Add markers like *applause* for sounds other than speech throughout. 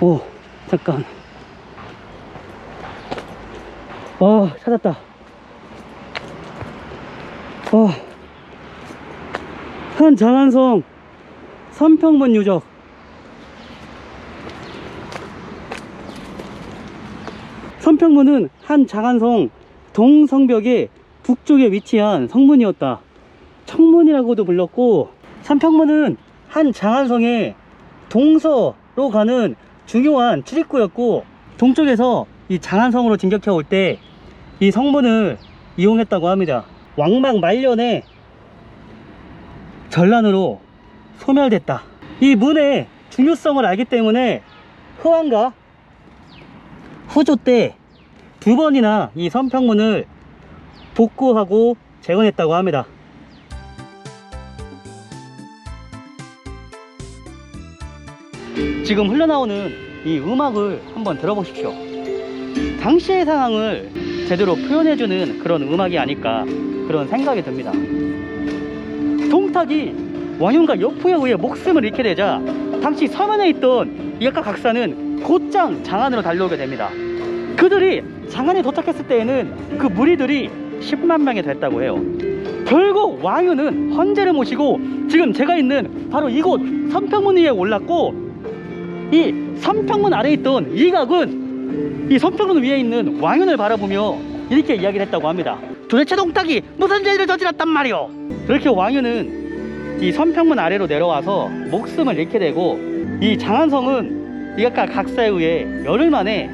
오, 잠깐. 와, 찾았다. 와, 한 장안성 삼평문 유적. 삼평문은 한 장안성 동성벽의 북쪽에 위치한 성문이었다. 청문이라고도 불렀고, 삼평문은 한 장안성의 동서로 가는 중요한 출입구였고, 동쪽에서 이 장안성으로 진격해 올 때 이 성문을 이용했다고 합니다. 왕막 말년에 전란으로 소멸됐다. 이 문의 중요성을 알기 때문에 후왕과 후조 때 두 번이나 이 선평문을 복구하고 재건했다고 합니다. 지금 흘러나오는 이 음악을 한번 들어보십시오. 당시의 상황을 제대로 표현해주는 그런 음악이 아닐까 그런 생각이 듭니다. 동탁이 왕윤과 여포에 의해 목숨을 잃게 되자 당시 서면에 있던 이학과 각사는 곧장 장안으로 달려오게 됩니다. 그들이 장안에 도착했을 때에는 그 무리들이 10만 명이 됐다고 해요. 결국 왕윤은 헌제를 모시고 지금 제가 있는 바로 이곳 선평문 위에 올랐고 이 선평문 아래에 있던 이각은 이 선평문 위에 있는 왕윤을 바라보며 이렇게 이야기를 했다고 합니다. 도대체 동탁이 무슨 죄를 저질렀단 말이오? 그렇게 왕윤은 이 선평문 아래로 내려와서 목숨을 잃게 되고 이 장안성은 이각과 각사에 의해 열흘 만에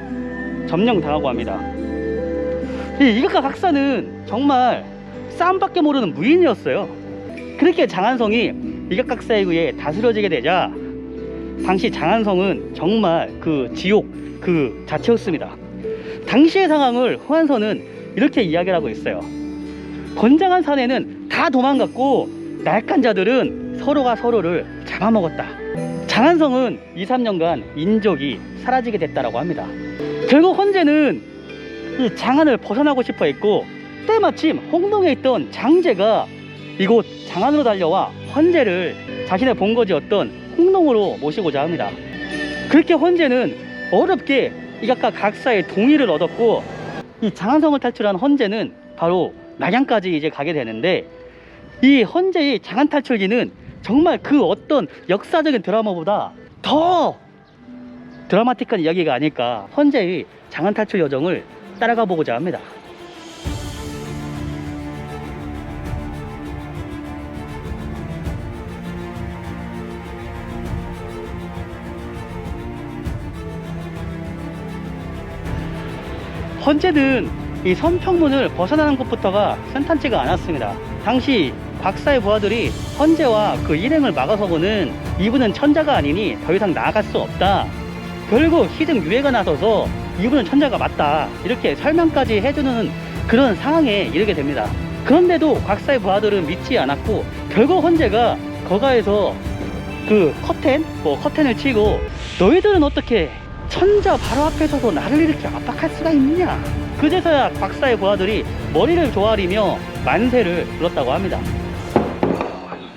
점령당하고 합니다. 이 이각과 각사는 정말 싸움밖에 모르는 무인이었어요. 그렇게 장안성이 이각과 각사에 의해 다스려지게 되자 당시 장안성은 정말 그 지옥 그 자체였습니다. 당시의 상황을 후한선은 이렇게 이야기를 하고 있어요. 건장한 사내는 다 도망갔고 날간 자들은 서로가 서로를 잡아먹었다. 장안성은 2, 3년간 인적이 사라지게 됐다라고 합니다. 결국 헌제는 이 장안을 벗어나고 싶어 했고 때마침 홍동에 있던 장제가 이곳 장안으로 달려와 헌제를 자신의 본거지였던 홍동으로 모시고자 합니다. 그렇게 헌제는 어렵게 이각과 각사의 동의를 얻었고 이 장안성을 탈출한 헌제는 바로 낙양까지 이제 가게 되는데 이 헌제의 장안 탈출기는 정말 그 어떤 역사적인 드라마보다 더 드라마틱한 이야기가 아닐까 헌제의 장안 탈출 여정을 따라가 보고자 합니다. 헌제는 이 선평문을 벗어나는 것부터가 순탄치가 않았습니다. 당시 곽사의 부하들이 헌제와 그 일행을 막아서고는 이분은 천자가 아니니 더 이상 나아갈 수 없다. 결국 희등 유해가 나서서 이분은 천자가 맞다. 이렇게 설명까지 해주는 그런 상황에 이르게 됩니다. 그런데도 곽사의 부하들은 믿지 않았고 결국 헌제가 거가에서 그 커튼, 뭐 커튼을 치고 너희들은 어떻게 천자 바로 앞에 서서 나를 이렇게 압박할 수가 있느냐? 그제서야 박사의 부하들이 머리를 조아리며 만세를 불렀다고 합니다.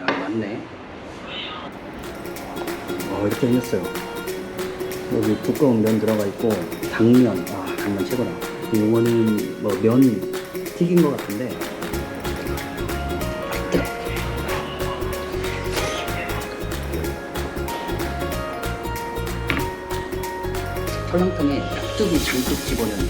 맞네. 어, 이렇게 생겼어요. 여기 두꺼운 면 들어가 있고 당면, 아 당면 최고다. 이거는 뭐 면 튀긴 것 같은데. 설렁탕에 깍두기 잔뜩 집어넣는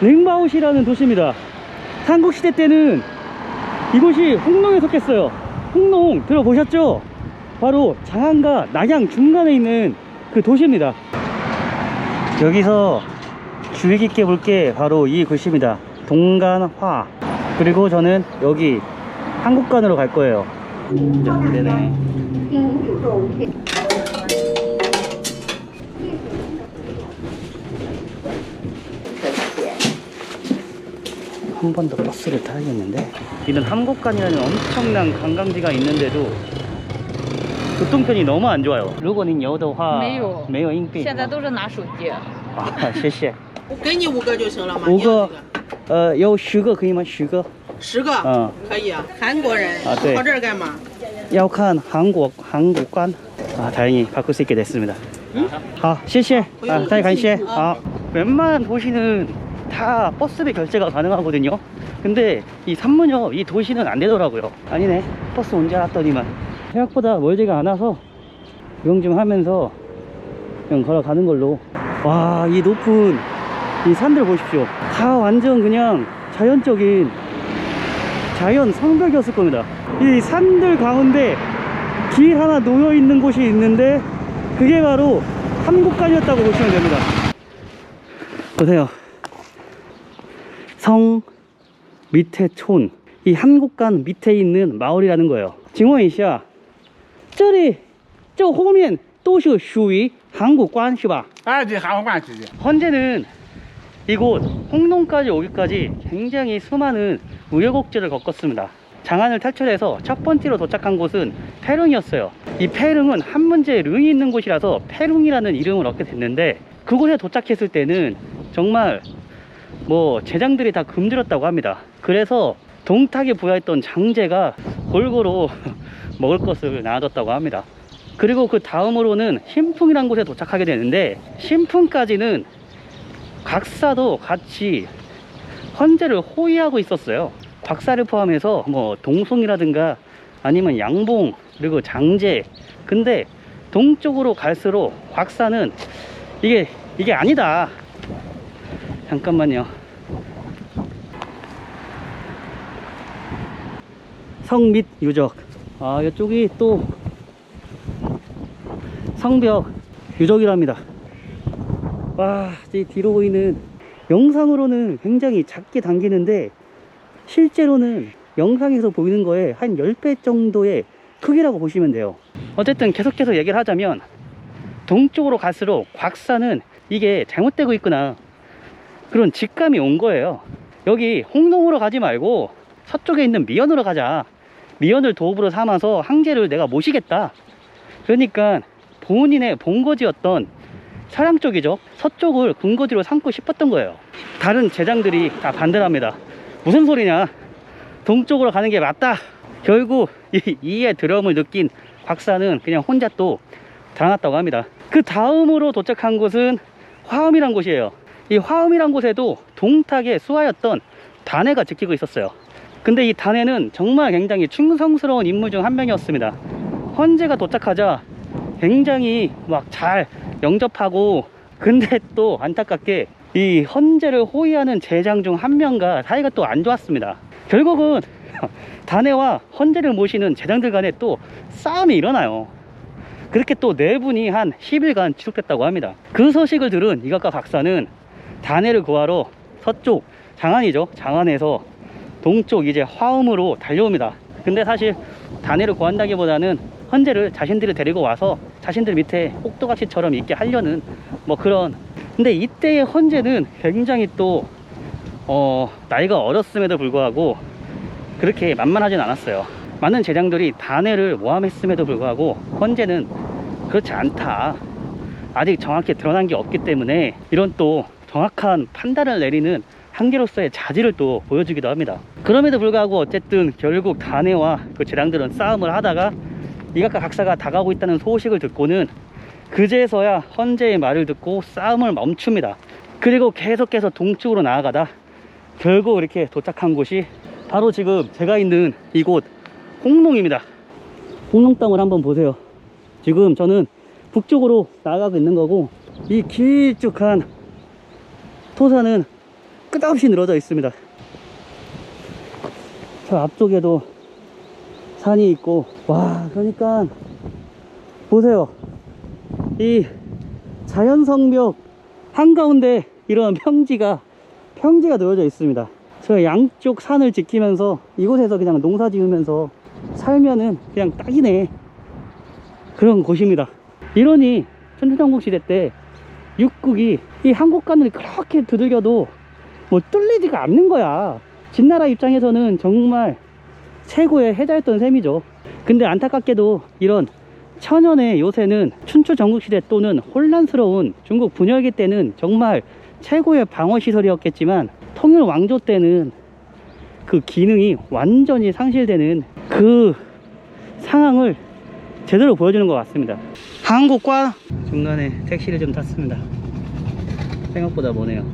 링바웃이라는 도시입니다. 삼국시대 때는 이곳이 홍농에 속했어요. 홍농 들어보셨죠? 바로 장안과 낙양 중간에 있는 그 도시입니다. 여기서 주의 깊게 볼 게 바로 이 글씨입니다. 동간화. 그리고 저는 여기 한국관으로 갈 거예요. 자, 네네. 한 번 더 버스를 타야겠는데 이런 한국관이라는 엄청난 관광지가 있는데도 교통편이 너무 안 좋아요. 如果你有的话没有没有硬币。现在都是拿手机。啊，谢谢。我给你五个就行了嘛。五你要个几个，呃，有十个可以吗？十个。十个，嗯，可以啊。韩国人啊对跑这儿干嘛？要看韩国韩国关아 다행히 바꿀 수 있게 됐습니다. 응? 好，谢谢啊，再感谢啊 아, 웬만한 도시는 다 버스비 결제가 가능하거든요. 근데 이 산문역 이 도시는 안 되더라고요. 아니네, 버스 온줄 알았더니만 생각보다 멀지가 않아서 구경 좀 하면서 그냥 걸어가는 걸로. 와, 이 높은 이 산들 보십시오. 다 완전 그냥 자연적인 자연 성벽이었을 겁니다. 이 산들 가운데 길 하나 놓여 있는 곳이 있는데 그게 바로 한국간이었다고 보시면 됩니다. 보세요. 성 밑에 촌. 이 한국간 밑에 있는 마을이라는 거예요. 징원一下, 这里,这后面都是属于 한국관 是吧?哎，这韩国馆直接。 현재는 이곳 홍농까지 오기까지 굉장히 수많은 우여곡절을 겪었습니다. 장안을 탈출해서 첫 번째로 도착한 곳은 페룽이었어요. 이 페룽은 한 문제의 릉이 있는 곳이라서 페룽이라는 이름을 얻게 됐는데 그곳에 도착했을 때는 정말 뭐 제장들이 다 금들었다고 합니다. 그래서 동탁에 부여했던 장제가 골고루 먹을 것을 나눠줬다고 합니다. 그리고 그 다음으로는 신풍이라는 곳에 도착하게 되는데 신풍까지는 각사도 같이 헌재를 호위하고 있었어요. 곽사를 포함해서 뭐 동송이라든가 아니면 양봉 그리고 장제 근데 동쪽으로 갈수록 곽사는 이게 이게 아니다. 잠깐만요. 성 및 유적. 아 이쪽이 또 성벽 유적이랍니다. 와, 이 뒤로 보이는 영상으로는 굉장히 작게 당기는데 실제로는 영상에서 보이는 거에 한 10배 정도의 크기라고 보시면 돼요. 어쨌든 계속해서 얘기를 하자면 동쪽으로 갈수록 곽사는 이게 잘못되고 있구나. 그런 직감이 온 거예요. 여기 홍동으로 가지 말고 서쪽에 있는 미연으로 가자. 미연을 도읍으로 삼아서 항제를 내가 모시겠다. 그러니까 본인의 본거지였던 서양 쪽이죠. 서쪽을 군거지로 삼고 싶었던 거예요. 다른 제장들이 다 반대를 합니다. 무슨 소리냐? 동쪽으로 가는 게 맞다. 결국 이 이의 드럼을 느낀 박사는 그냥 혼자 또 달아났다고 합니다. 그 다음으로 도착한 곳은 화엄이란 곳이에요. 이 화엄이란 곳에도 동탁의 수하였던 단해가 지키고 있었어요. 근데 이 단해는 정말 굉장히 충성스러운 인물 중 한 명이었습니다. 헌재가 도착하자 굉장히 막 잘 영접하고 근데 또 안타깝게 이 헌재를 호위하는 제장 중 한 명과 사이가 또 안 좋았습니다. 결국은 *laughs* 단해와 헌재를 모시는 제장들 간에 또 싸움이 일어나요. 그렇게 또 네 분이 한 10일간 지속됐다고 합니다. 그 소식을 들은 이각과 박사는 단해를 구하러 서쪽 장안이죠. 장안에서 동쪽 이제 화음으로 달려옵니다. 근데 사실 단해를 구한다기보다는 헌재를 자신들이 데리고 와서 자신들 밑에 혹도각시처럼 있게 하려는 뭐 그런 근데 이때의 헌재는 굉장히 또 어, 나이가 어렸음에도 불구하고 그렇게 만만하진 않았어요. 많은 제장들이 단해를 모함했음에도 불구하고 헌재는 그렇지 않다. 아직 정확히 드러난 게 없기 때문에 이런 또 정확한 판단을 내리는 한계로서의 자질을 또 보여주기도 합니다. 그럼에도 불구하고 어쨌든 결국 단해와 그 제장들은 싸움을 하다가 이각과 각사가 다가오고 있다는 소식을 듣고는 그제서야 헌재의 말을 듣고 싸움을 멈춥니다. 그리고 계속해서 동쪽으로 나아가다 결국 이렇게 도착한 곳이 바로 지금 제가 있는 이곳 홍농입니다. 홍농 땅을 한번 보세요. 지금 저는 북쪽으로 나아가고 있는 거고 이 길쭉한 토사는 끝없이 늘어져 있습니다. 저 앞쪽에도 산이 있고. 와 그러니까 보세요. 이 자연성벽 한가운데 이런 평지가 평지가 놓여져 있습니다. 저 양쪽 산을 지키면서 이곳에서 그냥 농사 지으면서 살면은 그냥 딱이네. 그런 곳입니다. 이러니 천주전국 시대 때 육국이 이 한국간을 그렇게 두들겨도 뭐 뚫리지가 않는 거야 진나라 입장에서는 정말 최고의 해자였던 셈이죠. 근데 안타깝게도 이런 천연의 요새는 춘추 전국시대 또는 혼란스러운 중국 분열기 때는 정말 최고의 방어시설이었겠지만 통일 왕조 때는 그 기능이 완전히 상실되는 그 상황을 제대로 보여주는 것 같습니다. 한국과 중간에 택시를 좀 탔습니다. 생각보다 머네요.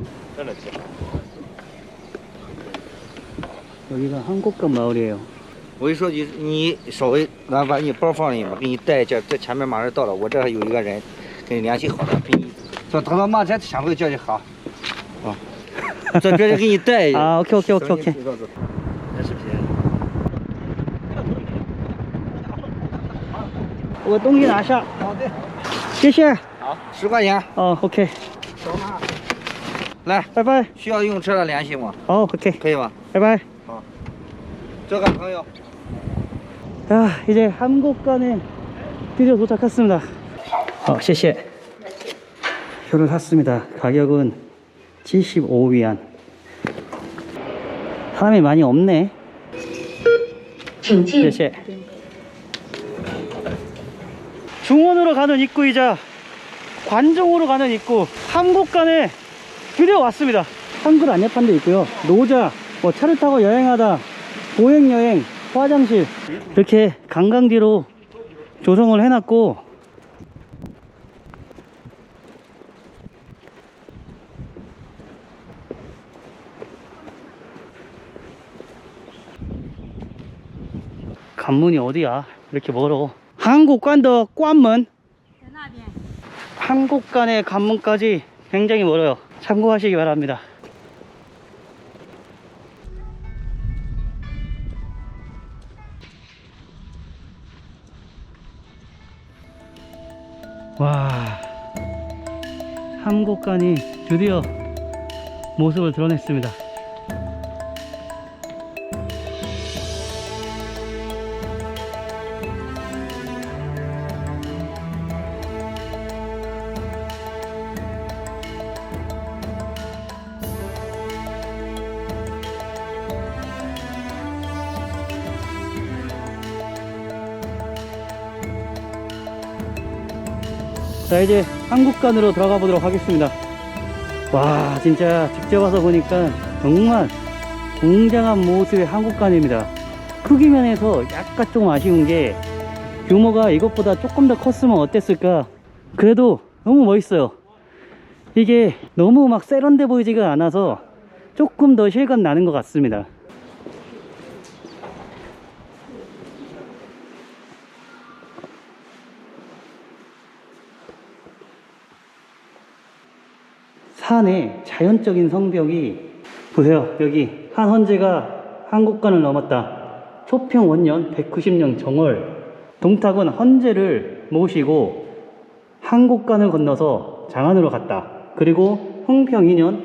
여기가 한국관 마을이에요.我一说你你稍微咱把你包放里面，给你带一下，这前面马上到了，我这还有一个人跟你联系好了，给你。说等到马车前头叫你好，*laughs* 啊，这这就给你带一下。 아, 오케이, 오케이, 오케이, 오케이. 这视频。我东西拿下，好的，谢谢。好，十块钱，哦，OK，来，拜拜。需要用车的联系我，好，OK，可以吧？拜拜。 这个朋友。 자, 이제 한국관에 드디어 도착했습니다. 어, 谢谢. 표를 샀습니다. 가격은 75위안. 사람이 많이 없네. 请进 谢谢. 중원으로 가는 입구이자 관종으로 가는 입구 한국관에 드디어 왔습니다. 한글 안내판도 있고요. 노자, 뭐 차를 타고 여행하다, 보행 여행, 화장실 이렇게 관광지로 조성을 해놨고 관문이 어디야? 이렇게 멀어. 한국관더 관문. 한국관의 관문까지 굉장히 멀어요. 참고하시기 바랍니다. 한국관이 드디어 모습을 드러냈습니다. 자 이제 한국관으로 들어가 보도록 하겠습니다. 와 진짜 직접 와서 보니까 정말 웅장한 모습의 한국관입니다. 크기 면에서 약간 좀 아쉬운 게 규모가 이것보다 조금 더 컸으면 어땠을까? 그래도 너무 멋있어요. 이게 너무 막 세련돼 보이지가 않아서 조금 더 실감 나는 것 같습니다 산의 자연적인 성벽이 보세요 여기. 한 헌재가 한국관을 넘었다. 초평 원년 190년 정월. 동탁은 헌재를 모시고 한국관을 건너서 장안으로 갔다. 그리고 흥평 2년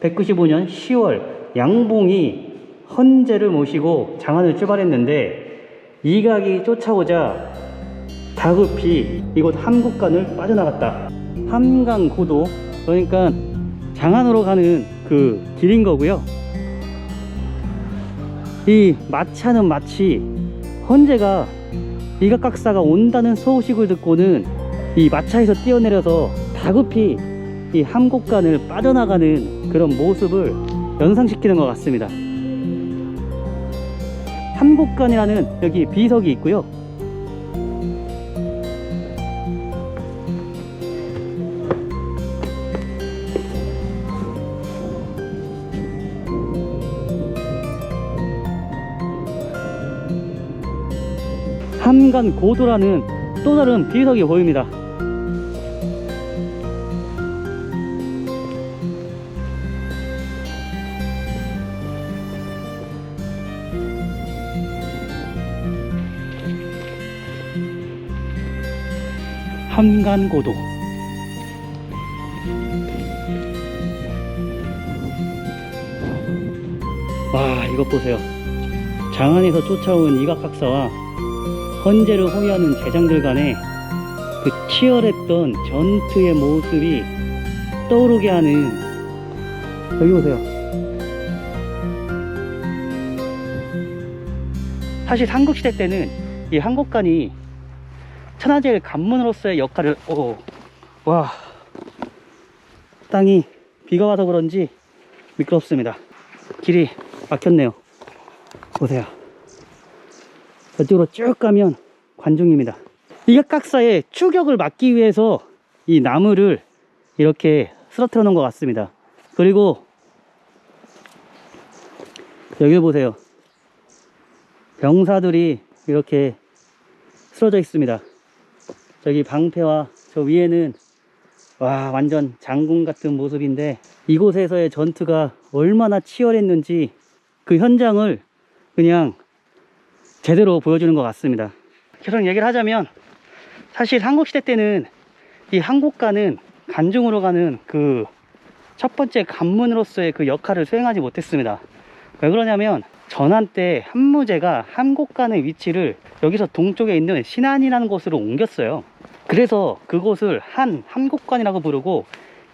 195년 10월 양봉이 헌재를 모시고 장안을 출발했는데 이각이 쫓아오자 다급히 이곳 함국관을 빠져나갔다. 함강고도 그러니까 장안으로 가는 그 길인 거고요. 이 마차는 마치 헌재가 이각각사가 온다는 소식을 듣고는 이 마차에서 뛰어내려서 다급히 이 함곡관을 빠져나가는 그런 모습을 연상시키는 것 같습니다. 함곡관이라는 여기 비석이 있고요. 함간 고도라는 또 다른 비석이 보입니다. 함간 고도. 와, 이것 보세요. 장안에서 쫓아온 이각학사와 헌재를 호위하는 제장들 간의 그 치열했던 전투의 모습이 떠오르게 하는 여기 보세요. 사실 삼국시대 때는 이 한국관이 천하제일 관문으로서의 역할을 오, 와. 땅이 비가 와서 그런지 미끄럽습니다. 길이 막혔네요. 보세요 저쪽으로 쭉 가면 관중입니다. 이각각사의 추격을 막기 위해서 이 나무를 이렇게 쓰러뜨려 놓은 것 같습니다. 그리고 여기 보세요. 병사들이 이렇게 쓰러져 있습니다. 저기 방패와 저 위에는 와 완전 장군 같은 모습인데 이곳에서의 전투가 얼마나 치열했는지 그 현장을 그냥 제대로 보여주는 것 같습니다 계속 얘기를 하자면 사실 한국시대 때는 이 한국가는 간중으로 가는 그 첫 번째 관문으로서의 그 역할을 수행하지 못했습니다 왜 그러냐면 전한 때 한무제가 한국간의 위치를 여기서 동쪽에 있는 신안이라는 곳으로 옮겼어요. 그래서 그곳을 한 함국관이라고 부르고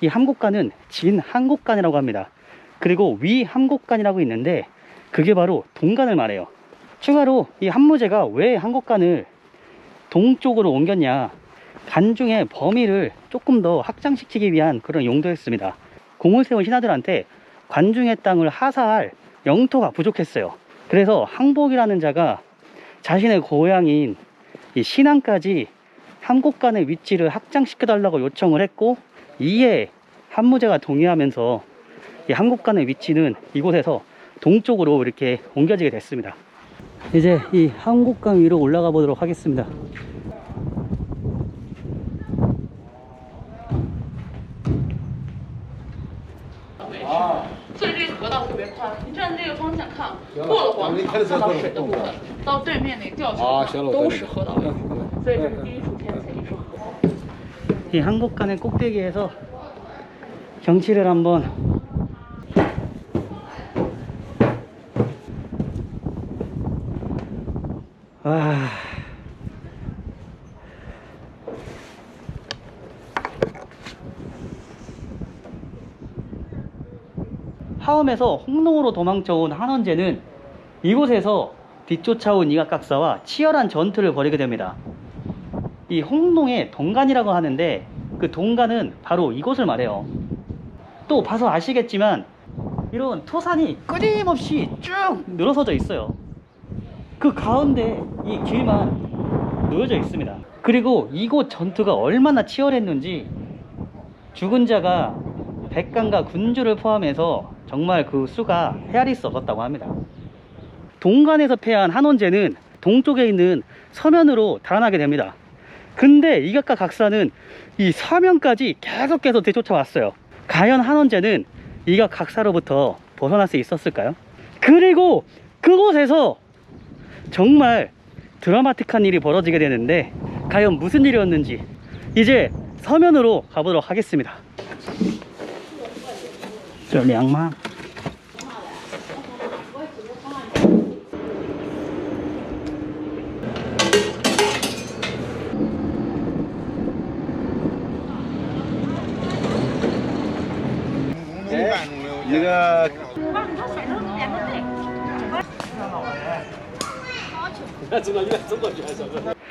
이 함국관은 진 함국관이라고 합니다. 그리고 위 함국관이라고 있는데 그게 바로 동간을 말해요. 추가로 이 한무제가 왜 한국관을 동쪽으로 옮겼냐 간중의 범위를 조금 더 확장시키기 위한 그런 용도였습니다. 공을 세운 신하들한테 관중의 땅을 하사할 영토가 부족했어요. 그래서 항복이라는 자가 자신의 고향인 이 신안까지 한국간의 위치를 확장시켜 달라고 요청을 했고 이에 한무제가 동의하면서 이 한국간의 위치는 이곳에서 동쪽으로 이렇게 옮겨지게 됐습니다. 이제 이 한국강 위로 올라가 보도록 하겠습니다. 所以这个河道特别宽，你站这个方向看，过了广场看到水的部分，到对面那吊桥上都是河道，所以这是第一处天险，一处河道。 이 한국간의 꼭대기에서 경치를 한번 와 하음에서 홍농으로 도망쳐온 한원제는 이곳에서 뒤쫓아온 이각각사와 치열한 전투를 벌이게 됩니다. 이 홍농의 동간이라고 하는데 그 동간은 바로 이곳을 말해요. 또 봐서 아시겠지만 이런 토산이 끊임없이 쭉 늘어서져 있어요. 그 가운데 이 길만 놓여져 있습니다. 그리고 이곳 전투가 얼마나 치열했는지 죽은 자가 백간과 군주를 포함해서 정말 그 수가 헤아릴 수 없었다고 합니다. 동간에서 패한 한원제는 동쪽에 있는 서면으로 달아나게 됩니다. 근데 이각과 각사는 이 서면까지 계속해서 되쫓아왔어요. 과연 한원제는 이각 각사로부터 벗어날 수 있었을까요? 그리고 그곳에서 정말 드라마틱한 일이 벌어지게 되는데 과연 무슨 일이었는지 이제 서면으로 가보도록 하겠습니다. 저 량마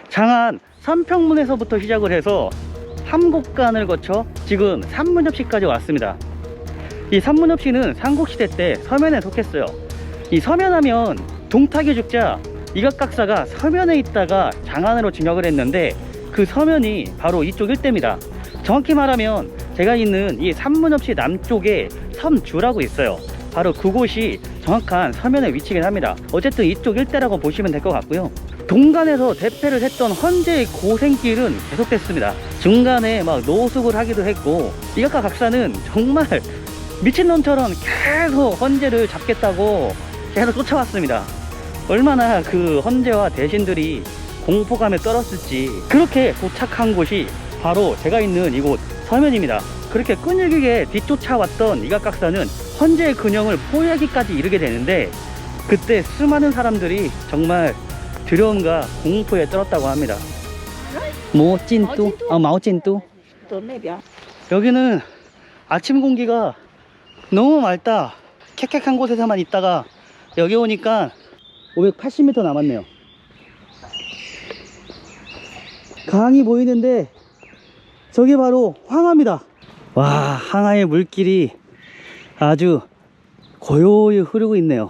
장안 삼평문에서부터 시작을 해서 함곡간을 거쳐 지금 삼문엽시까지 왔습니다. 이 삼문엽시는 삼국시대 때 서면에 속했어요. 이 서면하면 동탁의 죽자 이각각사가 서면에 있다가 장안으로 진역을 했는데 그 서면이 바로 이쪽 일대입니다. 정확히 말하면 제가 있는 이 삼문엽시 남쪽에 섬주라고 있어요. 바로 그곳이 정확한 서면의 위치긴 합니다. 어쨌든 이쪽 일대라고 보시면 될 것 같고요. 동간에서 대패를 했던 헌재의 고생길은 계속됐습니다. 중간에 막 노숙을 하기도 했고 이각과 각사는 정말 미친놈처럼 계속 헌재를 잡겠다고 계속 쫓아왔습니다. 얼마나 그 헌재와 대신들이 공포감에 떨었을지 그렇게 도착한 곳이 바로 제가 있는 이곳 서면입니다. 그렇게 끈질기게 뒤쫓아왔던 이각각사는 헌재의 근형을 포위하기까지 이르게 되는데 그때 수많은 사람들이 정말 두려움과 공포에 떨었다고 합니다. 모찐뚜, 어, 마오찐뚜. 여기는 아침 공기가 너무 맑다. 캑캑한 곳에서만 있다가 여기 오니까 580m 남았네요. 강이 보이는데 저게 바로 황합니다. 와, 항아의 물길이 아주 고요히 흐르고 있네요.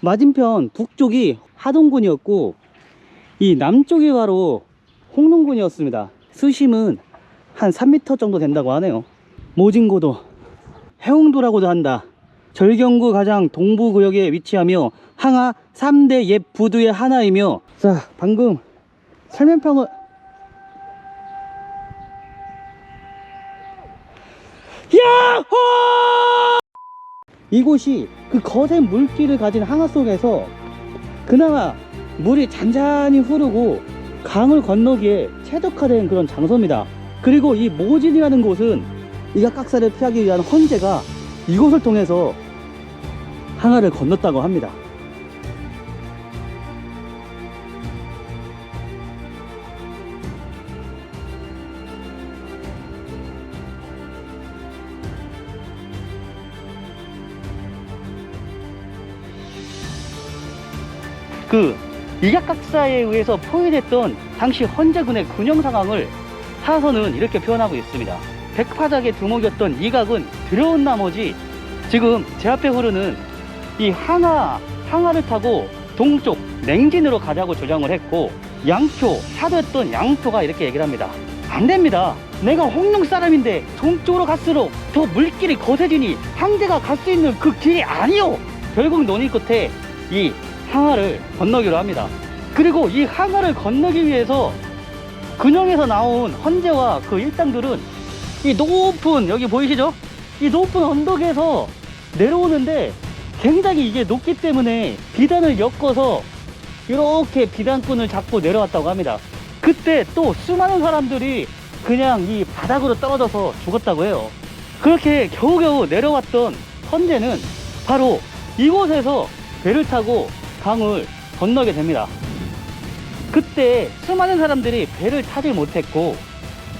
맞은편 북쪽이 하동군이었고 이 남쪽이 바로 홍릉군이었습니다. 수심은 한 3m 정도 된다고 하네요. 모진고도, 해웅도라고도 한다. 절경구 가장 동부 구역에 위치하며 항하 3대 옛 부두의 하나이며 자 방금 설명평을 야호! 이곳이 그 거센 물길을 가진 항하 속에서 그나마 물이 잔잔히 흐르고 강을 건너기에 최적화된 그런 장소입니다. 그리고 이 모진이라는 곳은 이각각사를 피하기 위한 헌재가 이곳을 통해서 항하를 건넜다고 합니다. 그 이각각사에 의해서 포위됐던 당시 헌재군의 군영 상황을 사서는 이렇게 표현하고 있습니다. 백파작의 두목이었던 이각은 두려운 나머지 지금 제 앞에 흐르는 이 항하, 항하를 타고 동쪽 냉진으로 가자고 주장을 했고 양표, 사도였던 양표가 이렇게 얘기를 합니다. 안 됩니다. 내가 홍릉 사람인데 동쪽으로 갈수록 더 물길이 거세지니 황제가 갈 수 있는 그 길이 아니요. 결국 논의 끝에 이 항하를 건너기로 합니다. 그리고 이 항하를 건너기 위해서 근영에서 나온 헌재와 그 일당들은 이 높은 여기 보이시죠? 이 높은 언덕에서 내려오는데 굉장히 이게 높기 때문에 비단을 엮어서 이렇게 비단꾼을 잡고 내려왔다고 합니다. 그때 또 수많은 사람들이 그냥 이 바닥으로 떨어져서 죽었다고 해요. 그렇게 겨우겨우 내려왔던 헌재는 바로 이곳에서 배를 타고 강을 건너게 됩니다. 그때 수많은 사람들이 배를 타질 못했고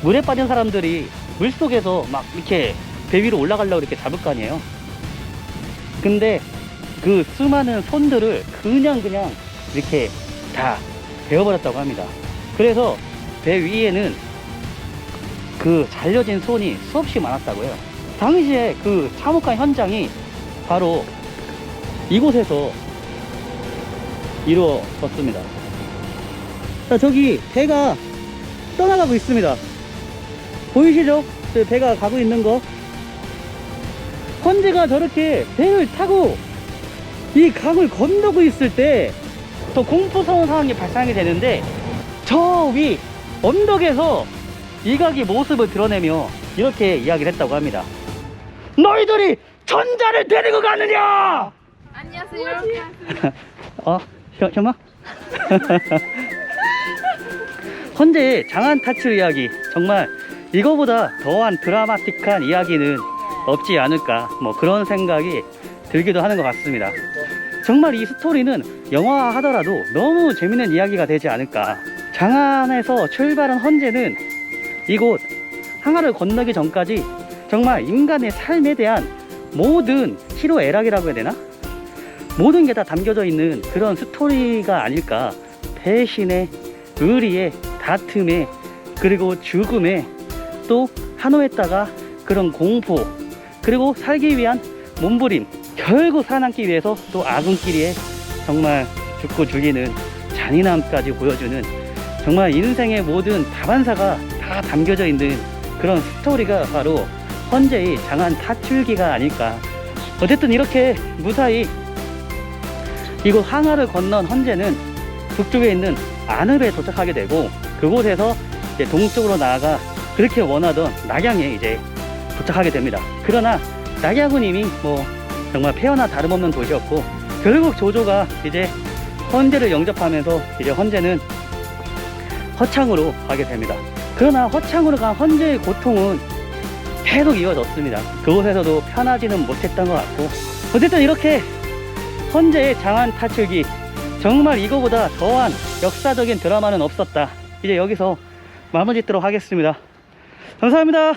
물에 빠진 사람들이 물 속에서 막 이렇게 배 위로 올라가려고 이렇게 잡을 거 아니에요. 근데 그 수많은 손들을 그냥 그냥 이렇게 다 베어버렸다고 합니다. 그래서 배 위에는 그 잘려진 손이 수없이 많았다고 해요. 당시에 그 참혹한 현장이 바로 이곳에서 이루어졌습니다. 자, 저기 배가 떠나가고 있습니다. 보이시죠? 저 배가 가고 있는 거. 헌재가 저렇게 배를 타고 이 강을 건너고 있을 때 더 공포스러운 상황이 발생하게 되는데 저 위 언덕에서 이각이 모습을 드러내며 이렇게 이야기를 했다고 합니다. 너희들이 전자를 데리고 가느냐! 안녕하세요. *laughs* 어? 현, 현마? 헌재의 장안 타출 이야기 정말 이거보다 더한 드라마틱한 이야기는 없지 않을까 뭐 그런 생각이 들기도 하는 것 같습니다 정말 이 스토리는 영화 하더라도 너무 재밌는 이야기가 되지 않을까 장안에서 출발한 헌재는 이곳 항하를 건너기 전까지 정말 인간의 삶에 대한 모든 희로애락이라고 해야 되나? 모든 게 다 담겨져 있는 그런 스토리가 아닐까. 배신에, 의리에, 다툼에, 그리고 죽음에, 또 한호했다가 그런 공포, 그리고 살기 위한 몸부림, 결국 살아남기 위해서 또 아군끼리의 정말 죽고 죽이는 잔인함까지 보여주는 정말 인생의 모든 다반사가 다 담겨져 있는 그런 스토리가 바로 헌재의 장한 타출기가 아닐까. 어쨌든 이렇게 무사히 이곳 항하를 건넌 헌재는 북쪽에 있는 안읍에 도착하게 되고 그곳에서 이제 동쪽으로 나아가 그렇게 원하던 낙양에 이제 도착하게 됩니다. 그러나 낙양은 이미 뭐 정말 폐허나 다름없는 도시였고 결국 조조가 이제 헌재를 영접하면서 이제 헌재는 허창으로 가게 됩니다. 그러나 허창으로 간 헌재의 고통은 계속 이어졌습니다. 그곳에서도 편하지는 못했던 것 같고 어쨌든 이렇게 헌재의 장안 타출기 정말 이거보다 더한 역사적인 드라마는 없었다. 이제 여기서 마무리 짓도록 하겠습니다. 감사합니다.